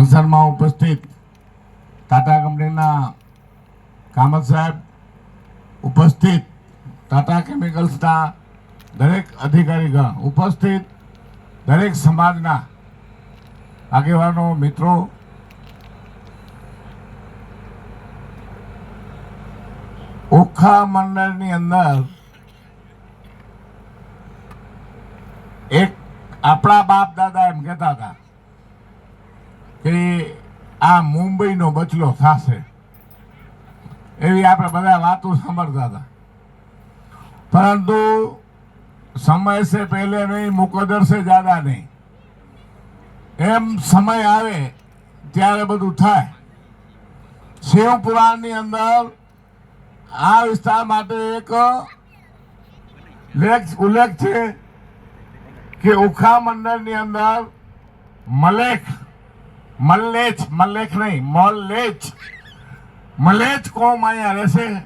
ફંક્શનમાં ઉપસ્થિત ટાટા કંપનીના કામત સાહેબ, ઉપસ્થિત ટાટા કેમિકલ્સના દરેક અધિકારીગણ, ઉપસ્થિત દરેક સમાજના આગેવાનો, મિત્રો. ઓખા મંડળની અંદર એક આપણા બાપ દાદા એમ કહેતા હતા. કે આ મુંબઈનો બચલો થશે. એવી આપણે બધા વાતો સાંભળતા હતા. પરંતુ સમય સે પહેલે નહીં મુકદર સે જ્યાદા નહીં. એમ સમય આવે ત્યારે બધું થાય. શિવ પુરાણની અંદર આ વિસ્તાર માટે એક લેખ ઉલ્લેખ છે કે ઉખા મંડળની અંદર મલેખ મલ્લેચ મલ્લેખ નહીં, મલ્લેચ. મલેચ કોમ અહીંયા રહેશે.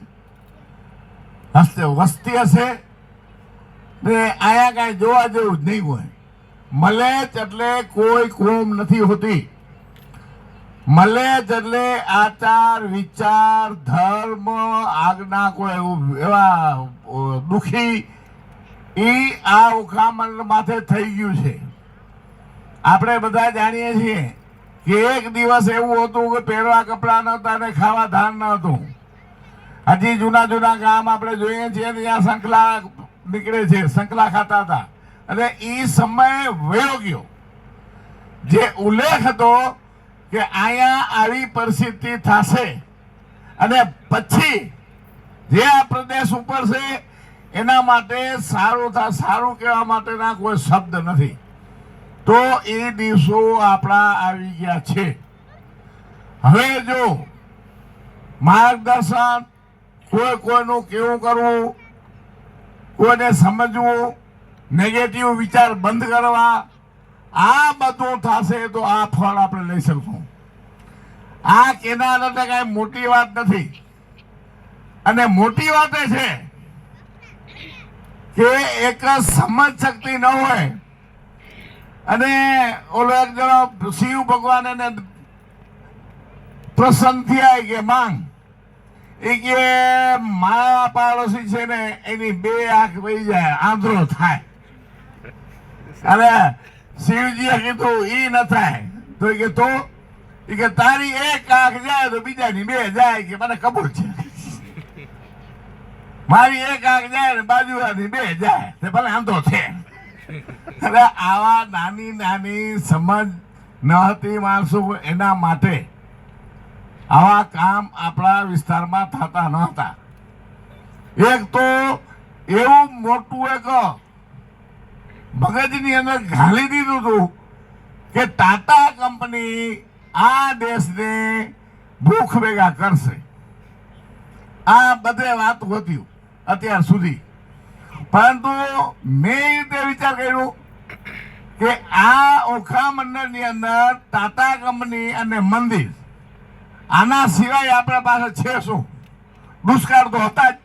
હસ્તે વસ્તી હશે. ને અહીંયા કાંઈ જોવા જેવું જ નહીં હોય. મલેચ એટલે કોઈ કોમ નથી હોતી. મલેચ એટલે આચાર, વિચાર, ધર્મ, આજ્ઞા કોઈ એવું, એવા દુઃખી. ઈ આ ઉખામણ માથે થઈ ગયું છે. આપણે બધા જાણીએ છીએ કે એક દિવસ એવું હતું કે પહેરવા કપડાં નહોતા અને ખાવા ધાન ન હતું હજી જૂના જૂના ગામ આપણે જોઈએ છીએ ત્યાં સંકલા નીકળે છે, સંકલા ખાતા હતા. અને એ સમય વયો ગયો. જે ઉલ્લેખ હતો કે અહીંયા આવી પરિસ્થિતિ થશે અને પછી જે આ પ્રદેશ ઉપર છે, એના માટે સારું સારું કહેવા માટેના કોઈ શબ્દ નથી. તો એ દિવસો આપણા આવી ગયા છે. હવે જો માર્ગદર્શન કોઈ કોઈનું કેવું કરવું, કોઈને સમજવું નેગેટિવ વિચાર બંધ કરવા, આ બધું થશે તો આ ફળ આપણે લઈ શકશું. આ કેનાર એટલે કાંઈ મોટી વાત નથી. અને મોટી વાત એ છે કે એક સમજ શક્તિ ન હોય અને ઓલો એક જણો શિવ ભગવાન એને પ્રસન્ન થયા કે માંગ. એ કે મારા પાડોશી છે ને એની બે આંખ વહી જાય, આંધળો થાય. અને શિવજીએ કીધું એ ન થાય. તો એ કે, તો? એ કે, તારી એક આંખ જાય તો બીજાની બે જાય. કે, મને ખબર છે. મારી એક આંખ જાય ને બાજુની બે જાય. તે ભલે આંધો છે. એટલે આવા નાની નાની સમજ ન હતી માણસો એના માટે આવા કામ આપણા વિસ્તારમાં થતા ન હતા. એક તો એવું મોટું એક મગજની અંદર ઘાલી દીધું હતું કે ટાટા કંપની આ દેશને ભૂખ ભેગા કરશે. આ બધે વાત હોતી અત્યાર સુધી. પરંતુ મેં એ રીતે વિચાર કર્યો કે આ ઓખા મંડળની અંદર ટાટા કંપની અને મંદિર, આના સિવાય આપણા પાસે છે શું? દુષ્કાળ તો હતા જ.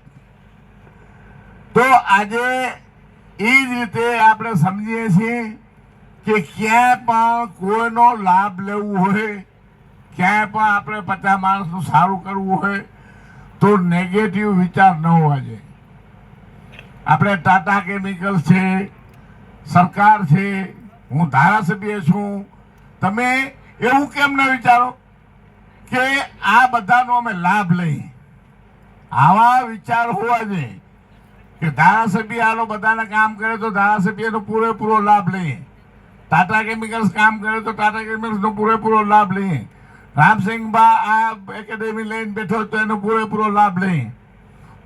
તો આજે એ જ રીતે આપણે સમજીએ છીએ કે ક્યાંય પણ કોઈનો લાભ લેવું હોય, ક્યાંય પણ આપણે પચાસ માણસનું સારું કરવું હોય, તો નેગેટિવ વિચાર ન હોવા જોઈએ. આપણે ટાટા કેમિકલ્સ છે, સરકાર છે, હું ધારાસભ્ય છું. તમે એવું કેમ ન વિચારો કે આ બધાનો અમે લાભ લઈએ? આવા વિચાર હોવા જોઈએ કે ધારાસભ્ય આલો બધાને કામ કરે તો ધારાસભ્યનો પૂરેપૂરો લાભ લઈએ. ટાટા કેમિકલ્સ કામ કરે તો ટાટા કેમિકલ્સનો પૂરેપૂરો લાભ લઈએ. રામસિંહબા આ એકેડેમી લઈને બેઠો તો એનો પૂરેપૂરો લાભ લઈએ.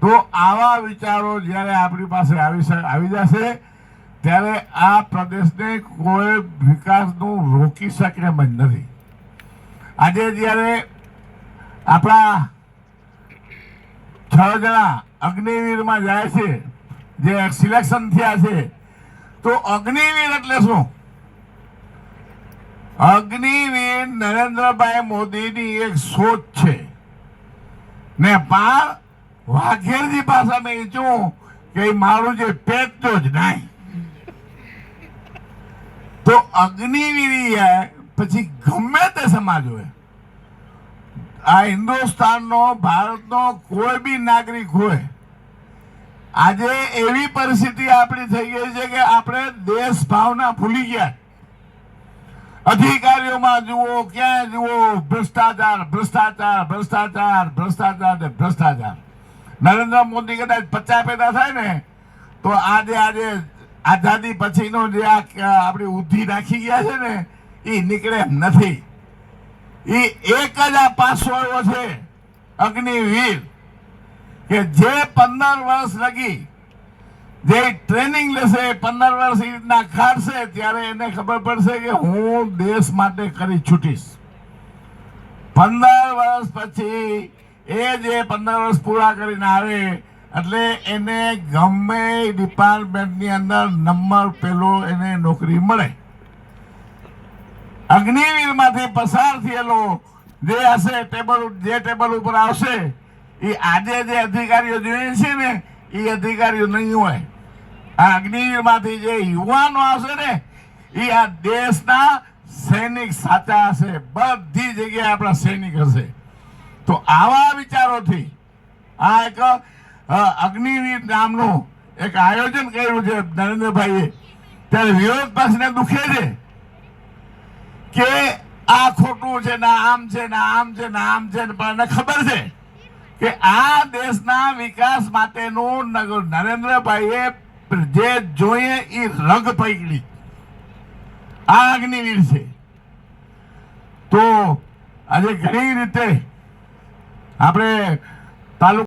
તો આવા વિચારો જ્યારે આપણી પાસે આવી આવી જશે, ત્યારે આ પ્રદેશને કોઈ વિકાસનું રોકી શકે એમ નથી. આજે જ્યારે આપણા છ જણા અગ્નિવીરમાં જાય છે, જે સિલેક્શન થયા છે, તો અગ્નિવીર એટલે શું? અગ્નિવીર નરેન્દ્રભાઈ મોદીની એક સોચ છે. ને પાર વાઘેરજી પાસે મેં ઈચ્છું કે મારું જે પેટ તો જ નહીં. તો અગ્નિવીરી પછી ગમે તે સમાજ હોય. આ હિન્દુસ્તાનનો, ભારતનો કોઈ બી નાગરિક હોય, આજે એવી પરિસ્થિતિ આપણી થઈ ગઈ છે કે આપણે દેશ ભાવના ભૂલી ગયા. અધિકારીઓમાં જુઓ ક્યાં જુઓ, ભ્રષ્ટાચાર ભ્રષ્ટાચાર ભ્રષ્ટાચાર ભ્રષ્ટાચાર ને ભ્રષ્ટાચાર. નરેન્દ્ર મોદી કદાચ પચાસ પેદા થાય ને, તો આજે આજે આઝાદી પછીનો જે આ આપણી ઉદ્ધિ નાખી ગયા છે ને એ નીકળે એમ નથી. એ એક જ આ પાસો એવો છે અગ્નિવીર કે જે પંદર વર્ષ લગી, જે ટ્રેનિંગ લેશે પંદર વર્ષ એ રીતના કાઢશે ત્યારે એને ખબર પડશે કે હું દેશ માટે કરી છૂટીશ. પંદર વર્ષ પછી એ જે પંદર વર્ષ પૂરા કરીને આવે, એટલે એને ગમે ડિપાર્ટમેન્ટની અંદર નંબર પેલો એને નોકરી મળે. અગ્નિવીરમાંથી પસાર થયેલો જે હશે ટેબલ જે ટેબલ ઉપર આવશે, એ આજે જે અધિકારીઓ જોઈએ છે ને, એ અધિકારીઓ નહીં હોય. આ અગ્નિવીરમાંથી જે યુવાનો આવશે ને, એ આ દેશના સૈનિક સાચા હશે. બધી જગ્યાએ આપણા સૈનિક હશે. તો આવા વિચારોથી આ એક અગ્નિવીર નામનું એક આયોજન કર્યું છે નરેન્દ્રભાઈએ. ત્યારે વિરોધ પક્ષને દુખે છે કે આ ખોટું છે, ના આમ છે, ને આમ છે, ને આમ છે પણ ખબર છે કે આ દેશના વિકાસ માટેનું નરેન્દ્રભાઈએ જે જોઈએ એ રગ પૈકડી આ અગ્નિવીર છે. તો આજે ઘણી રીતે આપણે તાલુકા